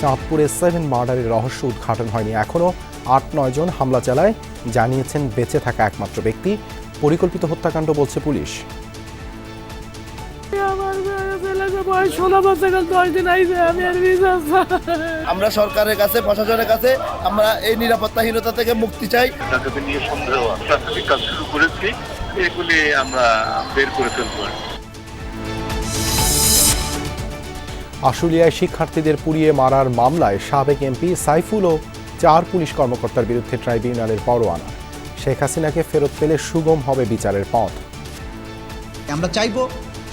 চাঁদপুরে সেভেন মার্ডারের রহস্য উদ্ঘাটন হয়নি এখনও। আট নয় জন হামলা চালায় জানিয়েছেন বেঁচে থাকা একমাত্র ব্যক্তি। পরিকল্পিত হত্যাকাণ্ড বলছে পুলিশ। আমার সরকারের কাছে প্রশাসনের কাছে আমরা এই নিরাপত্তাহীনতা থেকে মুক্তি চাই। নিয়ে সন্দেহ প্রাথমিক কাজ শুরু করেছি। এগুলি আমরা বের করে ফেলব। আশুলিয়ায় শিক্ষার্থীদের পুড়িয়ে মারার মামলায় সাবেক এমপি সাইফুল ও চার পুলিশ কর্মকর্তার বিরুদ্ধে ট্রাইব্যুনালের পরোয়ানা। শেখ হাসিনাকে ফেরত পেলে সুগম হবে বিচারের পথ। আমরা চাইব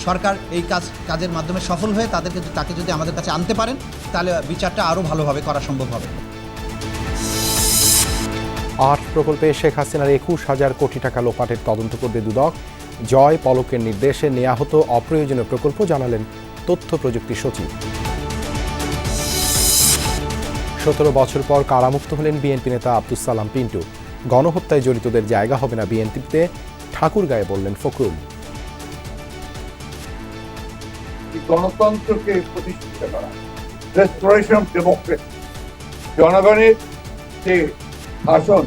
সরকার এই কাজ কাজের মাধ্যমে সফল হয়ে তাদেরকে তাকে যদি আমাদের কাছে আনতে পারেন তাহলে বিচারটা আরও ভালোভাবে করা সম্ভব হবে। আট প্রকল্পে শেখ হাসিনার একুশ হাজার কোটি টাকা লোপাটের তদন্ত করবে দুদক। জয় পলকের নির্দেশে নেওয়া হতো অপ্রয়োজনীয় প্রকল্প জানালেন তথ্য প্রযুক্তি সচিব। সতেরো বছর পর কারামুক্ত হলেন বিএনপি নেতা আব্দুস সালাম পিন্টু। গণহত্যায় জড়িতদের জায়গা হবে না বিএনপিতে ঠাকুরগাঁয়ে বললেন ফখরুল। গণতন্ত্রকে প্রতিষ্ঠিত করা জনগণের যে শাসন,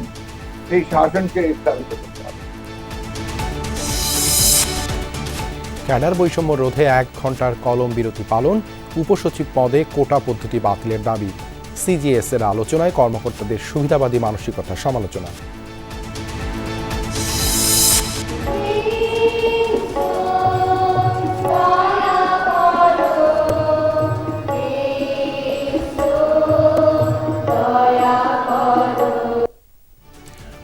সেই শাসনকে স্থাপিত করতে হবে। ক্যাডার বৈষম্য রোধে এক ঘণ্টার কলম বিরতি পালন উপসচিব পদে কোটা পদ্ধতি বাতিলের দাবি। সিজিএস এর আলোচনায় কর্মকর্তাদের সুবিধাবাদী মানসিকতার সমালোচনা।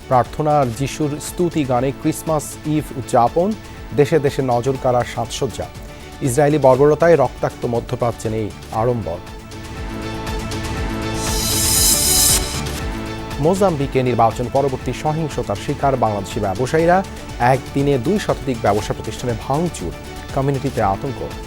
প্রার্থনা যিশুর স্তুতি গানে ক্রিসমাস ইভ উদযাপন। দেশে দেশে নজর কাড়ার সাজসজ্জা। ইসরায়েলি বর্বরতায় রক্তাক্ত মধ্যপ্রাচ্যে নেই আড়ম্বর। মোজাম্বিকে নির্বাচন পরবর্তী সহিংসতার শিকার বাংলাদেশি ব্যবসায়ীরা। একদিনে দুই শতাধিক ব্যবসা প্রতিষ্ঠানে ভাঙচুর। কমিউনিটিতে আতঙ্ক।